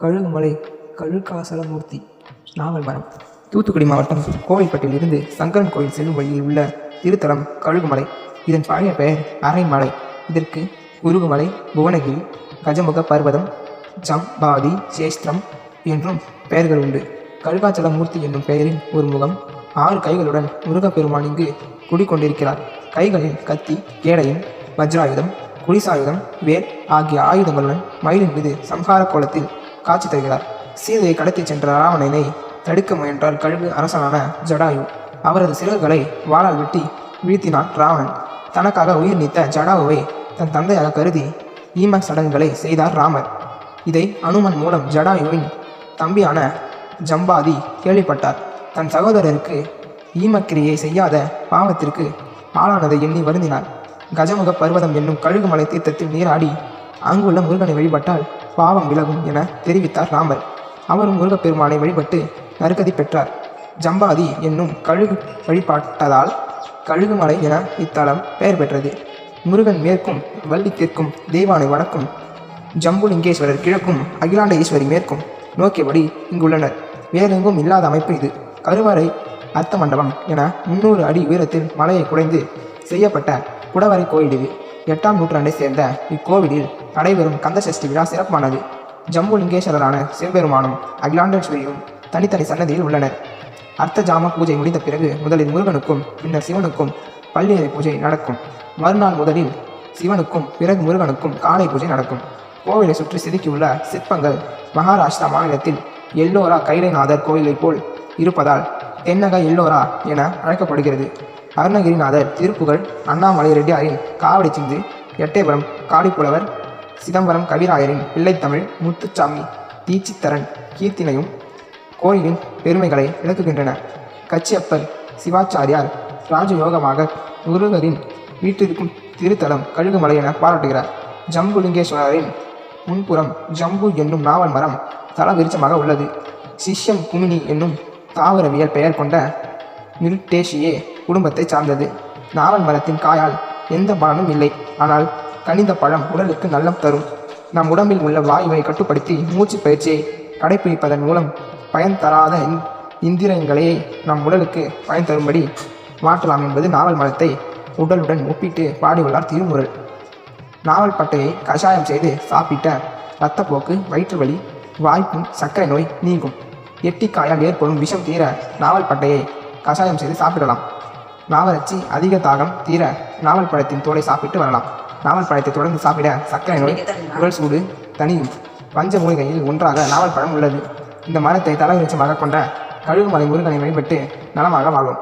கழுகுமலை கழுகாசலமூர்த்தி நாவல் மரம் தூத்துக்குடி மாவட்டம் கோவில்பட்டில் இருந்து சங்கரன் கோயில் செல்லும் வழியில் உள்ள திருத்தலம் கழுகுமலை. இதன் பழைய பெயர் அரைமலை. இதற்கு உருகுமலை புவனகிரி கஜமுக பர்வதம் ஜம்பாதி சேஷ்திரம் என்றும் பெயர்கள் உண்டு. கழுகாச்சலமூர்த்தி என்னும் பெயரில் ஒரு முகம் ஆறு கைகளுடன் முருகப்பெருமான் இங்கு குடிக்கொண்டிருக்கிறார் கைகளில் கத்தி கேடயம் வஜ்ராயுதம் குடிசாயுதம் வேல் ஆகிய ஆயுதங்களுடன் மயிலின் மீது சம்ஹார கோலத்தில் காட்சி தருகிறார். சீதையை கடத்திச் சென்ற ராவணனை தடுக்க முயன்றால் கழுகு அரசனான ஜடாயு அவரது சிறகுகளை வாளால் வெட்டி வீழ்த்தினான் ராவணன். தனக்காக உயிர் நீத்த ஜடாயுவை தன் தந்தையாக கருதி ஈம சடங்குகளை செய்தார் ராமர். இதை அனுமன் மூலம் ஜடாயுவின் தம்பியான ஜம்பாதி கேள்விப்பட்டார். தன் சகோதரருக்கு ஈமக்கிரியை செய்யாத பாவத்திற்கு ஆளானதை எண்ணி வருந்தினார் கஜமுக பர்வதம் என்னும் கழுகுமலை தீர்த்தத்தில் நீராடி அங்குள்ள முருகனை வழிபட்டால் பாவம் விலகும் என தெரிவித்தார் ராமர். அவரும் முருகப்பெருமானை வழிபட்டு நறுக்கதி பெற்றார். ஜம்பாதி என்னும் கழுகு வழிபாட்டதால் கழுகுமலை என இத்தலம் பெயர் பெற்றது. முருகன் மேற்கும் வள்ளி தெற்கும் தெய்வானை வடக்கும் ஜம்புலிங்கேஸ்வரர் கிழக்கும் அகிலாண்ட ஈஸ்வரி மேற்கும் நோக்கியபடி இங்குள்ளனர். வேறெங்கும் இல்லாத அமைப்பு இது. கருவறை அர்த்த மண்டபம் என முன்னூறு அடி உயரத்தில் மலையை குடைந்து செய்யப்பட்ட குடவரை கோயில் இது. எட்டாம் நூற்றாண்டை சேர்ந்த இக்கோவிலில் நடைபெறும் கந்தசஷ்டி விழா சிறப்பானது. ஜம்புலிங்கேஸ்வரரான சிவபெருமானும் அகிலாண்டேஸ்வரியும் தனித்தனி சன்னதியில் உள்ளனர். அர்த்த ஜாம பூஜை முடிந்த பிறகு முதலில் முருகனுக்கும் பின்னர் சிவனுக்கும் பள்ளியறை பூஜை நடக்கும். மறுநாள் முதலில் சிவனுக்கும் பிறகு முருகனுக்கும் காலை பூஜை நடக்கும். கோவிலை சுற்றி செதுக்கியுள்ள சிற்பங்கள் மகாராஷ்டிரா மாநிலத்தில் எல்லோரா கைலைநாதர் கோயிலை போல் இருப்பதால் தென்னக எல்லோரா என அழைக்கப்படுகிறது. அருணகிரிநாதர் திருப்புகழ் அண்ணாமலை ரெட்டியாரின் காவடி சிந்து எட்டயபுரம் காளிப்புலவர் சிதம்பரம் கவிராயரின் பிள்ளைத்தமிழ் முத்துச்சாமி தீச்சித்தரன் கீர்த்தினையும் கோயிலின் பெருமைகளை விளக்குகின்றன கச்சியப்பர் சிவாச்சாரியார் ராஜயோகமாக முருகரின் வீட்டிற்கும் திருத்தலம் கழுகுமலை என பாராட்டுகிறார். ஜம்புலிங்கேஸ்வரரின் முன்புறம் ஜம்பு என்னும் நாவல் மரம் தல உள்ளது. சிஷ்யம் குமினி என்னும் தாவரவியல் பெயர் கொண்ட மிருட்டேஷியே குடும்பத்தை சார்ந்தது. நாவல் மரத்தின் காயால் எந்த பலனும் இல்லை. ஆனால் கனிந்த பழம் உடலுக்கு நல்லம் தரும். நம் உடம்பில் உள்ள வாயுவை கட்டுப்படுத்தி மூச்சு பயிற்சியை கடைபிடிப்பதன் மூலம் பயன் தராத இந்- நம் உடலுக்கு பயன் தரும்படி மாற்றலாம் என்பது நாவல் மரத்தை உடலுடன் ஒப்பிட்டு பாடியுள்ளார் திருமுறள். நாவல் பட்டையை கஷாயம் செய்து சாப்பிட்ட இரத்தப்போக்கு வயிற்று வலி வாய்ப்புண் சர்க்கரை நோய் நீங்கும். எட்டிக்காயால் ஏற்படும் விஷம் தீர நாவல் பட்டையை கஷாயம் செய்து சாப்பிடலாம். நாவலச்சி அதிக தாகம் தீர நாவல் பழத்தின் தோலை சாப்பிட்டு வரலாம். நாவல் பழத்தை தொடர்ந்து சாப்பிட சர்க்கரை நோய் உடல் சூடு தனியும் பஞ்ச மூலிகையில் ஒன்றாக நாவல் பழம் உள்ளது. இந்த மரத்தை தலைவிருச்சமாக கொண்ட கழுகுமலை முருகனை வழிபட்டு நலமாக வாழும்